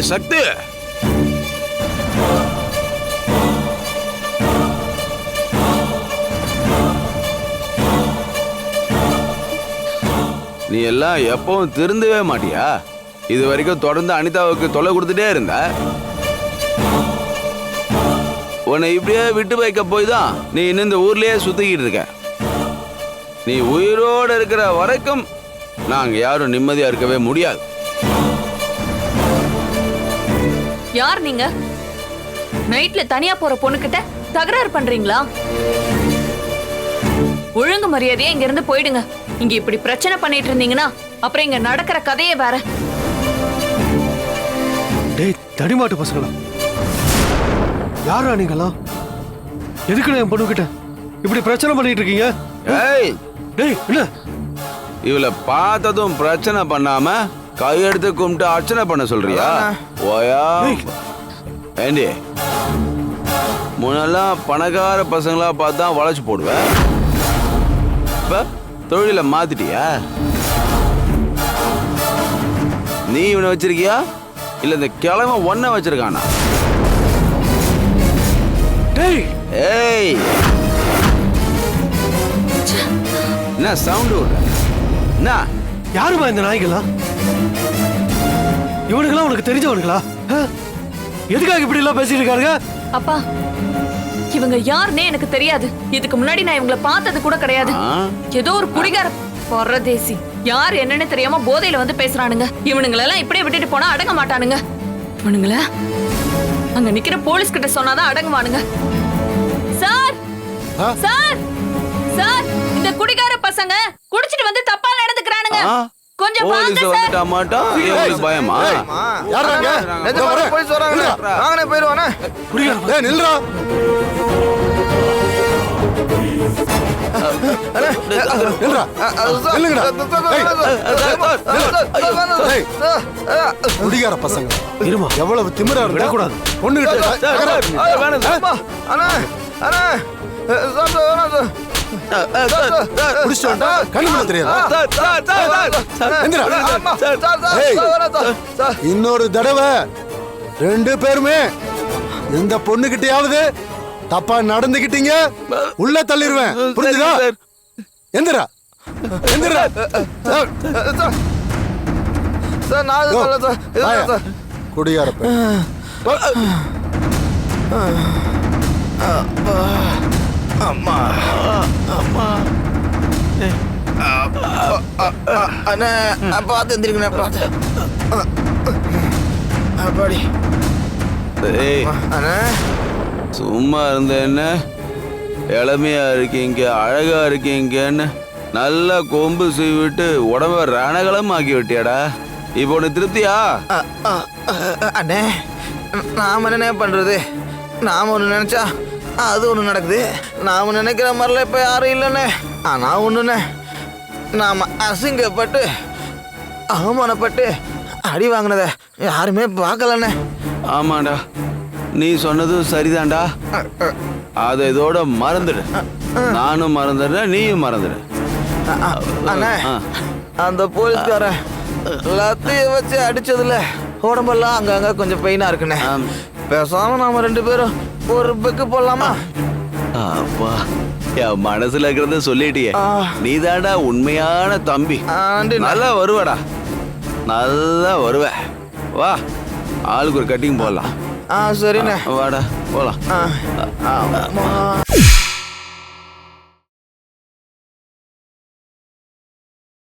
ஏய் சக்தி நீ எல்லாம் எப்பவும் திருந்தவே மாட்டியா? இது வரைக்கும் தொடர்ந்து அனிதாவுக்கு தொலை கொடுத்துட்டே இருந்த. உன்னை இப்படியே விட்டு வைக்க போய் தான் நீ இன்னும் இந்த ஊர்லயே சுத்திக்கிட்டு இருக்க. நீ உயிரோடு இருக்கிற வரைக்கும் நாங்கள் யாரும் நிம்மதியா இருக்கவே முடியாது. யார் நீங்க? நைட்ல தனியா போற பொண்ணுகிட்ட தகராறு பண்றீங்களா? ஒழுங்கு மரியாதையா இங்க இருந்து போயிடுங்க. இங்க இப்படி பிரச்சனை பண்ணிட்டு இருந்தீங்கன்னா அப்புறம் இங்க நடக்கிற கதையே வேற. டேய் தடிமாட்டு பசங்களா? யாரா நீங்களாம் எதுக்குண்ணே என் பொண்ணுகிட்ட? இப்படி பிரச்சனை பண்ணிட்டு இருக்கீங்க? ஏய்! டேய் என்ன? இவளை பார்த்ததும் பிரச்சனை பண்ணாம கையெடுத்து கும்பிட்டு அர்ச்சனை பண்ண சொல்றியா? ஓயா. ஏண்டி? முன்னெல்லாம் பணக்கார பசங்களா பார்த்து தான் வளைச்சு போடுவேன். இப்ப தொழில மாத்திட்டியா? நீ இவனை வச்சிருக்கியா? இல்ல இந்த கிழமை ஒன்ன வச்சிருக்கானா? டேய். ஏய். என்ன சவுண்டு என்ன? யாருமா இந்த நாய்களா இவனுங்களா உனக்கு தெரிஞ்சவனுங்களா? எதுக்காக இப்படி எல்லாம் பேசிட்டு இருக்காருங்க அப்பா இவங்க யாருன்னே எனக்கு தெரியாது. இதுக்கு முன்னாடி நான் இவங்கள பார்த்தது கூட கிடையாது? ஏதோ ஒரு குடிகார பரதேசி. யார் என்னன்னு தெரியாம போதையில வந்து பேசுறானுங்க. இவனுங்களெல்லாம் இப்படியே விட்டுட்டு போனா அடங்க மாட்டானுங்க. இவனுங்கள அங்க நிக்கிற போலீஸ் கிட்ட சொன்னாதான் அடங்குவானுங்க. சார்! சார்! சார்! இந்த குடிகார பசங்க குடிச்சிட்டு வந்து தப்பா? கொஞ்சம் போலீஸ் வந்துட்டா மாட்டோம் இவங்களுக்கு பயமா யாருங்க போய் சொல்றாங்க குடிகார நில்றா பசங்க இருமா எவ்வளவு திமிரா இருந்தா விடக்கூடாது. பொண்ணுகிட்ட கண்ணு தெரியாதா இன்னொரு தடவை. ரெண்டு பேருமே. இந்த பொண்ணுகிட்டயாவது தப்பா நடந்துகிட்டீங்க. உள்ள தள்ளிடுவேன் புரிஞ்சுதா? எந்திரா. எந்திரா. குடியார அண்ணா பார்த்து எந்திரிக்கண்ணே பார்த்து. அப்பாடி. அண்ணா. சும்மா இருந்த என்ன இளமையா இருக்கீங்க அழகா இருக்கீங்கன்னு? நல்லா கொம்பு சீவிட்டு உடம்ப ரணகலம் ஆக்கி விட்டியாடா. இப்போ உனக்கு திருப்தியா? அ, அ, அ, அண்ணே நாம என்னண்ணே பண்றது? நாம ஒன்று நினைச்சா அது ஒன்று நடக்குது. நாம நினைக்கிற மாதிரிலாம் இப்போ யாரும் இல்லைண்ணே. ஆனால் ஒன்றுண்ணே நாம அசிங்கப்பட்டு அவமானப்பட்டு அடி வாங்கினத யாருமே பார்க்கலண்ணே. ஆமாடா நீ சொன்னதும் சரிதான்டா அதை இதோட மறந்துடு. நானும் மறந்துடுறேன் நீயும் மறந்துடு. அண்ணே. அந்த போலீஸ்காரன் லத்திய வச்சு அடிச்சதுல உடம்பெல்லாம் அங்கங்க கொஞ்சம் பெயினா இருக்குண்ணே. பேசாம நாம ரெண்டு பேரும் ஒரு பெக்கு போடலாமா அப்பா என் மனசுல இருக்கிறத சொல்லிட்டியே. ஆ. நீதான்டா உண்மையான தம்பி. நல்லா வருவடா. நல்லா வருவ. வா ஆளுக்கு ஒரு கட்டிங் போடலாம். ஆ சரிண்ணே. வாடா போலாம். ஆ. ஆமா